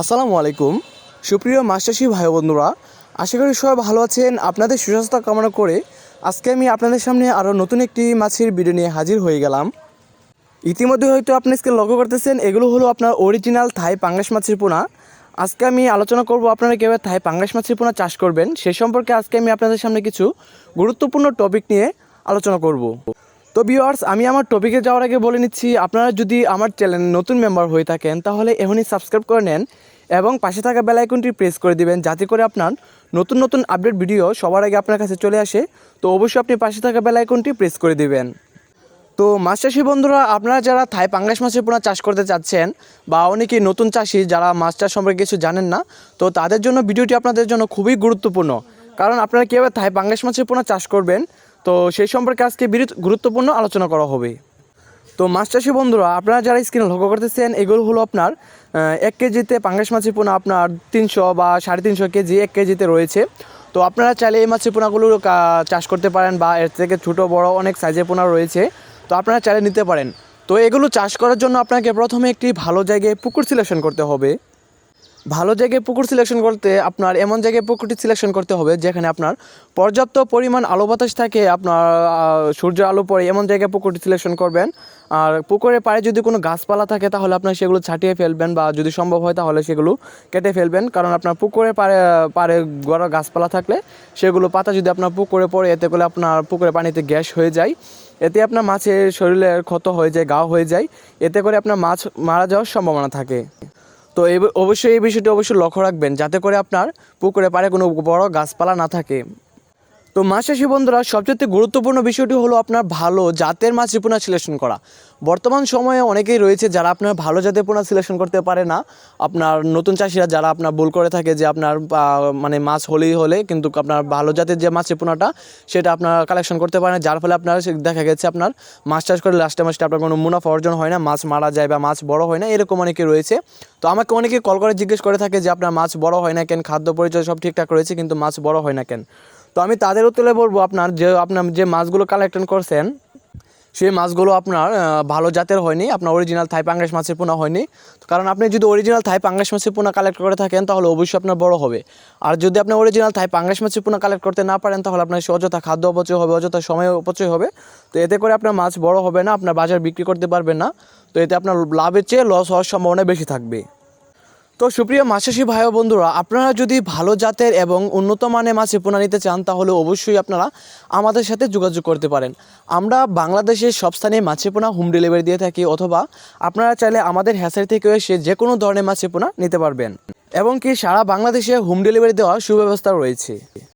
আসসালামু আলাইকুম। সুপ্রিয় মাস্টারশি ভাই বন্ধুরা আশা করি সবাই ভালো আছেন। আপনাদের সুস্বাস্থ্য কামনা করে আজকে আমি আপনাদের সামনে আরও নতুন একটি মাছের ভিডিও নিয়ে হাজির হয়ে গেলাম। ইতিমধ্যে হয়তো আপনি আজকে লক্ষ্য করতেছেন, এগুলো হলো আপনার অরিজিনাল থাই পাঙ্গাস মাছের পোনা। আজকে আমি আলোচনা করব আপনারা কীভাবে থাই পাঙ্গাস মাছের পোনা চাষ করবেন। সে সম্পর্কে আজকে আমি আপনাদের সামনে কিছু গুরুত্বপূর্ণ টপিক নিয়ে আলোচনা করব। তো ভিউয়ার্স আমি আমার টপিকে যাওয়ার আগে বলে নিচ্ছি, আপনারা যদি আমার চ্যানেল নতুন মেম্বার হয়ে থাকেন, তাহলে এখনই সাবস্ক্রাইব করে নেন এবং পাশে থাকা বেল আইকনটি প্রেস করে দিবেন, যাতে করে আপনার নতুন নতুন আপডেট ভিডিও সবার আগে আপনার কাছে চলে আসে। তো অবশ্যই আপনি পাশে থাকা বেল আইকনটি প্রেস করে দিবেন। তো মাছ চাষি বন্ধুরা, আপনারা যারা থাই পাঙ্গাস মাছের পোনা চাষ করতে চাচ্ছেন বা অনেকেই নতুন চাষি যারা মাছ চাষ সম্পর্কে কিছু জানেন না, তো তাদের জন্য ভিডিওটি আপনাদের জন্য খুবই গুরুত্বপূর্ণ। কারণ আপনারা কীভাবে থাই পাঙ্গাস মাছের পোনা চাষ করবেন? তো সেই সম্পর্কে আজকে গুরুত্বপূর্ণ আলোচনা করা হবে। তো মাছ চাষি বন্ধুরা, আপনারা যারা স্ক্রিনে লক্ষ্য করতেছেন, এগুলো হলো আপনার এক কেজিতে পাঙ্গাস মাছের পোনা আপনার তিনশো বা সাড়ে তিনশো কেজি এক কেজিতে রয়েছে। তো আপনারা চাইলে এই মাছের পোনাগুলো চাষ করতে পারেন বা এর থেকে ছোটো, বড় অনেক সাইজের পোনা রয়েছে। তো আপনারা চাইলে নিতে পারেন। তো এগুলো চাষ করার জন্য আপনাকে প্রথমে একটি ভালো জায়গায় পুকুর সিলেকশন করতে হবে। ভালো জায়গায় পুকুর সিলেকশন করতে আপনার এমন জায়গায় পুকুরটি সিলেকশন করতে হবে যেখানে আপনার পর্যাপ্ত পরিমাণ আলো বাতাস থাকে, আপনার সূর্য আলো পড়ে এমন জায়গায় পুকুরটি সিলেকশন করবেন। আর পুকুরের পাড়ে যদি কোনো গাছপালা থাকে তাহলে আপনার সেগুলো ছাটিয়ে ফেলবেন বা যদি সম্ভব হয় তাহলে সেগুলো কেটে ফেলবেন। কারণ আপনার পুকুরের পাড়ে পাড়ে গড়া গাছপালা থাকলে সেগুলো পাতা যদি আপনার পুকুরে পড়ে, এতে করে আপনার পুকুরে পানিতে গ্যাস হয়ে যায়। এতে আপনার মাছের শরীরের ক্ষত হয়ে যায়, গা হয়ে যায়। এতে করে আপনার মাছ মারা যাওয়ার সম্ভাবনা থাকে। তো অবশ্যই এই বিষয়টি অবশ্যই লক্ষ্য রাখবেন, যাতে করে আপনার পুকুরে পাড়ে কোনো বড় গাছপালা না থাকে। তো মাছ চাষি বন্ধুরা, সবচেয়ে গুরুত্বপূর্ণ বিষয়টি হলো আপনার ভালো জাতের মাছের পোনা সিলেকশন করা। বর্তমান সময়ে অনেকেই রয়েছে যারা আপনার ভালো জাতের পোনা সিলেকশন করতে পারে না। আপনার নতুন চাষিরা যারা আপনার ভুল করে থাকে যে আপনার মানে মাছ হলেই হলে কিন্তু আপনার ভালো জাতের যে মাছের পোনাটা সেটা আপনার কালেকশন করতে পারে না যার ফলে আপনার দেখা গেছে আপনার মাছ চাষ করে লাস্টে মাসে আপনার কোনো মুনাফা অর্জন হয় না, মাছ মারা যায় বা মাছ বড় হয় না, এরকম অনেকে রয়েছে। তো আমাকে অনেকে কল করে, জিজ্ঞেস করে থাকে যে আপনার মাছ বড় হয় না কেন, খাদ্য পরিচয় সব ঠিকঠাক রয়েছে কিন্তু মাছ বড় হয় না কেন? তো আমি তাদের উত্তরে বলব আপনার যে আপনার যে মাছগুলো কালেকশন করছেন, সেই মাছগুলো আপনার ভালো জাতের হয়নি, আপনার অরিজিনাল থাই পাঙ্গাস মাছের পোনা হয়নি। কারণ আপনি যদি অরিজিনাল থাই পাঙ্গাস মাছের পোনা কালেক্ট করে থাকেন, তাহলে অবশ্যই আপনার বড় হবে। আর যদি আপনি অরিজিনাল থাই পাঙ্গাস মাছের পোনা কালেক্ট করতে না পারেন, তাহলে আপনার অযথা খাদ্য অপচয় হবে, অযথা সময় অপচয় হবে। তো এতে করে আপনার মাছ বড় হবে না, আপনার বাজার বিক্রি করতে পারবেন না। তো এতে আপনার লাভের চেয়ে লস হওয়ার সম্ভাবনা বেশি থাকবে। তো সুপ্রিয় মাছাশি ভাই বন্ধুরা, আপনারা যদি ভালো জাতের এবং উন্নত মানের মাছে পোনা নিতে চান, তাহলে অবশ্যই আপনারা আমাদের সাথে যোগাযোগ করতে পারেন। আমরা বাংলাদেশের সব স্থানে মাছে পোনা হোম ডেলিভারি দিয়ে থাকি, অথবা আপনারা চাইলে আমাদের হ্যাসের থেকেও এসে যে কোনো ধরনের মাছে পোনা নিতে পারবেন। এবং কি সারা বাংলাদেশে হোম ডেলিভারি দেওয়ার সুব্যবস্থা রয়েছে।